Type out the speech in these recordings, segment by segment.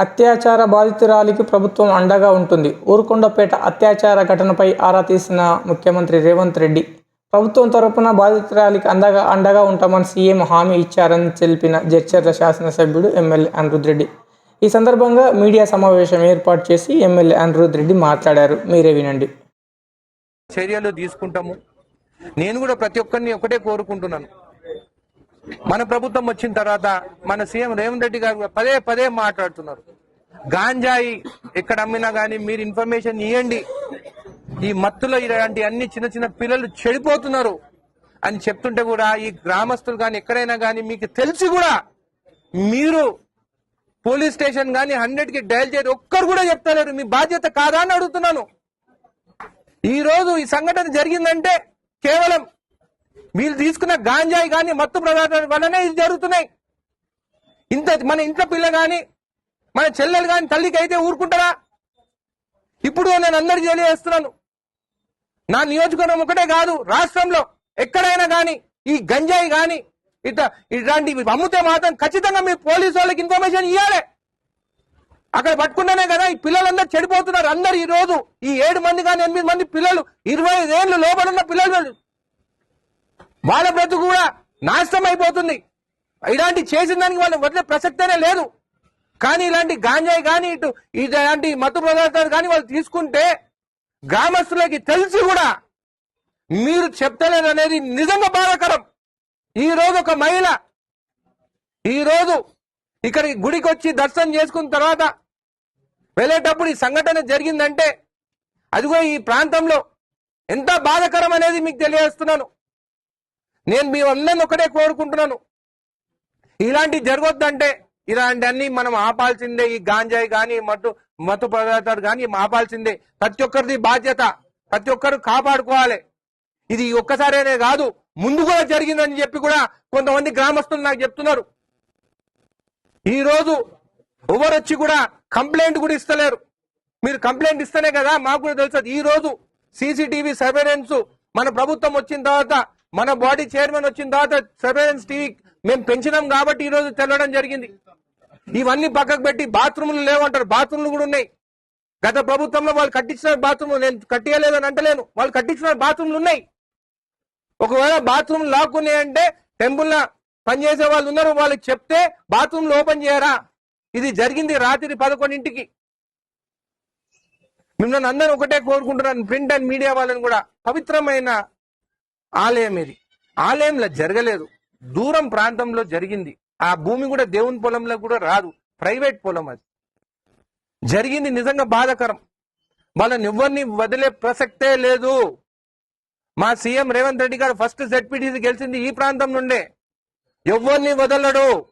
అత్యాచార బాధితురాలికి ప్రభుత్వం అండగా ఉంటుంది. ఊరుకొండపేట అత్యాచార ఘటనపై ఆరా తీసిన ముఖ్యమంత్రి రేవంత్ రెడ్డి ప్రభుత్వం తరపున బాధితురాలికి అండగా అండగా ఉంటామని సీఎం హామీ ఇచ్చారని తెలిపిన జడ్చర్ల శాసనసభ్యుడు ఎమ్మెల్యే అనిరుద్ రెడ్డి. ఈ సందర్భంగా మీడియా సమావేశం ఏర్పాటు చేసి ఎమ్మెల్యే అనిరుద్ రెడ్డి మాట్లాడారు. మీరే వినండి. చర్యలు తీసుకుంటాము. నేను కూడా ప్రతి ఒక్కరిని ఒకటే కోరుకుంటున్నాను. మన ప్రభుత్వం వచ్చిన తర్వాత మన సీఎం రేవంత్ రెడ్డి గారు పదే పదే మాట్లాడుతున్నారు. గాంజాయి ఎక్కడ అమ్మినా గానీ మీరు ఇన్ఫర్మేషన్ ఇవ్వండి ఈ మత్తులో ఇలాంటి అన్ని చిన్న చిన్న పిల్లలు చెడిపోతున్నారు అని చెప్తుంటే కూడా ఈ గ్రామస్తులు కానీ ఎక్కడైనా కానీ మీకు తెలిసి కూడా మీరు పోలీస్ స్టేషన్ కానీ హండ్రెడ్కి డయల్ చేయరు ఒక్కరు కూడా చెప్తలేరు. మీ బాధ్యత కాదా అని అడుగుతున్నాను. ఈ రోజు ఈ సంఘటన జరిగిందంటే కేవలం మీరు తీసుకున్న గాంజాయి కానీ మత్తు పదార్థాల వల్లనే ఇది జరుగుతున్నాయి. ఇంత మన ఇంట్లో పిల్ల కానీ మన చెల్లెలు కానీ తల్లికి అయితే ఊరుకుంటారా? ఇప్పుడు నేను అందరికి తెలియజేస్తున్నాను నా నియోజకవర్గం ఒకటే కాదు రాష్ట్రంలో ఎక్కడైనా కానీ ఈ గంజాయి కానీ ఇట్లా ఇట్లాంటివి అమ్ముతే మాత్రం ఖచ్చితంగా మీ పోలీసు వాళ్ళకి ఇన్ఫర్మేషన్ ఇవ్వాలి అక్కడ పట్టుకున్నానే కదా ఈ పిల్లలందరూ చెడిపోతున్నారు. అందరు ఈ రోజు ఈ ఏడు మంది కానీ ఎనిమిది మంది పిల్లలు ఇరవై ఐదేళ్ళు లోపల ఉన్న పిల్లలు వాళ్ళ బ్రతుకు కూడా నాశనం అయిపోతుంది. ఇలాంటి చేసిన దానికి వాళ్ళు వదిలే ప్రసక్తేనే లేదు. కానీ ఇలాంటి గాంజాయి కానీ ఇటు ఇలాంటి మత్తు పదార్థాలు కానీ వాళ్ళు తీసుకుంటే గ్రామస్తులకి తెలిసి కూడా మీరు చెప్తలేదు అనేది నిజంగా బాధాకరం. ఈ రోజు ఒక మహిళ ఈరోజు ఇక్కడికి గుడికి వచ్చి దర్శనం చేసుకున్న తర్వాత వెళ్ళేటప్పుడు ఈ సంఘటన జరిగిందంటే అదిగో ఈ ప్రాంతంలో ఎంత బాధకరం అనేది మీకు తెలియజేస్తున్నాను. నేను మీ అందరిని ఒకటే కోరుకుంటున్నాను. ఇలాంటి జరగొద్దంటే ఇలాంటి అన్ని మనం ఆపాల్సిందే. ఈ గాంజాయి కానీ మత్తు మత్తు పదార్థాలు కానీ ఆపాల్సిందే. ప్రతి ఒక్కరిది బాధ్యత. ప్రతి ఒక్కరు కాపాడుకోవాలి. ఇది ఒక్కసారేనే కాదు ముందు కూడా జరిగిందని చెప్పి కూడా కొంతమంది గ్రామస్తులు నాకు చెప్తున్నారు. ఈరోజు ఎవరొచ్చి ఎవరు వచ్చి కూడా కంప్లైంట్ కూడా ఇస్తలేరు. మీరు కంప్లైంట్ ఇస్తేనే కదా మాకు కూడా తెలుసు ఈ రోజు సీసీటీవీ సర్వేలెన్స్ మన ప్రభుత్వం వచ్చిన తర్వాత మన బాడీ చైర్మన్ వచ్చిన తర్వాత సర్వేలెన్స్ టీవీ మేము పెంచినాం కాబట్టి ఈ రోజు తెలవడం జరిగింది. ఇవన్నీ పక్కకు పెట్టి బాత్రూమ్లు లేవంటారు. బాత్రూమ్లు కూడా ఉన్నాయి. గత ప్రభుత్వంలో వాళ్ళు కట్టించిన బాత్రూమ్ నేను కట్టియలేదని అంటలేను. వాళ్ళు కట్టించిన బాత్రూమ్లు ఉన్నాయి. ఒకవేళ బాత్రూమ్ లాక్కున్నాయి అంటే టెంపుల్ పనిచేసే వాళ్ళు ఉన్నారు. వాళ్ళకి చెప్తే బాత్రూమ్లు ఓపెన్ చేయరా? ఇది జరిగింది రాత్రి పదకొండింటికి. మిమ్మల్ని అందరూ ఒకటే కోరుకుంటున్నాను. ప్రింట్ అండ్ మీడియా వాళ్ళని కూడా పవిత్రమైన ఆలయం ఇది. ఆలయంలో జరగలేదు. దూరం ప్రాంతంలో జరిగింది. ఆ భూమి కూడా దేవుని పొలంలో కూడా రాదు. ప్రైవేట్ పొలం అది. జరిగింది నిజంగా బాధకరం. వాళ్ళని ఎవరిని వదిలే ప్రసక్తే లేదు. మా సీఎం రేవంత్ రెడ్డి గారు ఫస్ట్ జెడ్పీటీసీ గెలిచింది ఈ ప్రాంతం నుండే. ఎవరిని వదలడు.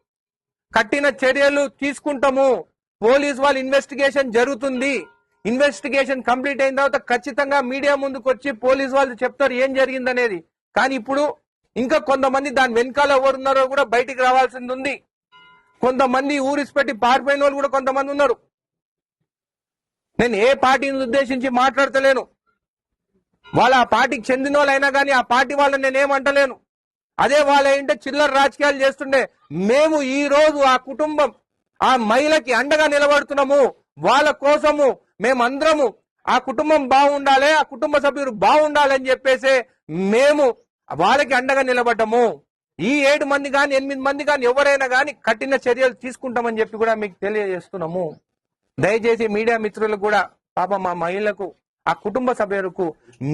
కట్టిన చర్యలు తీసుకుంటాము. పోలీస్ వాళ్ళు ఇన్వెస్టిగేషన్ జరుగుతుంది. ఇన్వెస్టిగేషన్ కంప్లీట్ అయిన తర్వాత ఖచ్చితంగా మీడియా ముందుకు వచ్చి పోలీస్ వాళ్ళు చెప్తారు ఏం జరిగిందనేది. కానీ ఇప్పుడు ఇంకా కొంతమంది దాని వెనకాల ఎవరున్నారో కూడా బయటికి రావాల్సింది ఉంది. కొంతమంది ఊరిసిపెట్టి పారిపోయిన వాళ్ళు కూడా కొంతమంది ఉన్నారు. నేను ఏ పార్టీని ఉద్దేశించి మాట్లాడతలేను. వాళ్ళ ఆ పార్టీకి చెందిన వాళ్ళైనా కానీ ఆ పార్టీ వాళ్ళని నేనేమంటలేను అదే వాళ్ళ ఏంటంటే చిల్లర రాజకీయాలు చేస్తుండే. మేము ఈ రోజు ఆ కుటుంబం ఆ మహిళకి అండగా నిలబడుతున్నాము. వాళ్ళ కోసము మేమందరము ఆ కుటుంబం బాగుండాలి ఆ కుటుంబ సభ్యులు బాగుండాలని చెప్పేసి మేము వాళ్ళకి అండగా నిలబడము ఈ ఏడు మంది కానీ ఎనిమిది మంది కానీ ఎవరైనా కానీ కఠిన చర్యలు తీసుకుంటామని చెప్పి కూడా మీకు తెలియజేస్తున్నాము. దయచేసి మీడియా మిత్రులకు కూడా పాప మా మహిళలకు ఆ కుటుంబ సభ్యులకు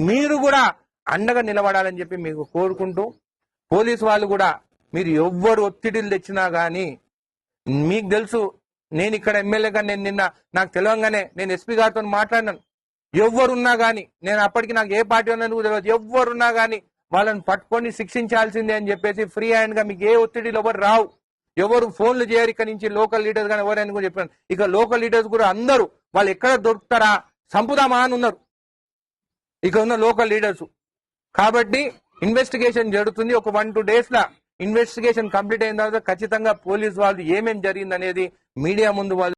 మీరు కూడా అండగా నిలబడాలని చెప్పి మీకు కోరుకుంటూ పోలీసు వాళ్ళు కూడా మీరు ఎవ్వరు ఒత్తిడిలు తెచ్చినా కానీ మీకు తెలుసు నేను ఇక్కడ ఎమ్మెల్యేగా నేను నిన్న నాకు తెలియంగానే నేను ఎస్పీ గారితో మాట్లాడినాను. ఎవరున్నా కానీ నేను అప్పటికి నాకు ఏ పార్టీ ఉన్నది కూడా తెలియదు. ఎవరున్నా కానీ వాళ్ళని పట్టుకొని శిక్షించాల్సిందే అని చెప్పేసి ఫ్రీ హ్యాండ్గా మీకు ఏ ఒత్తిడిలు ఎవరు రావు. ఎవరు ఫోన్లు చేయరు ఇక్కడ నుంచి లోకల్ లీడర్స్ కానీ ఎవరైనా కూడా చెప్పాను ఇక లోకల్ లీడర్స్ కూడా అందరూ వాళ్ళు ఎక్కడ దొరుకుతారా? సంపుదామా అని ఉన్నారు. ఇక ఉన్న లోకల్ లీడర్స్ కాబట్టి ఇన్వెస్టిగేషన్ జరుగుతుంది. ఒక వన్ టూ డేస్ లా ఇన్వెస్టిగేషన్ కంప్లీట్ అయిన తర్వాత ఖచ్చితంగా పోలీస్ వాళ్ళు ఏమేమి జరిగింది అనేది మీడియా ముందు వాళ్ళు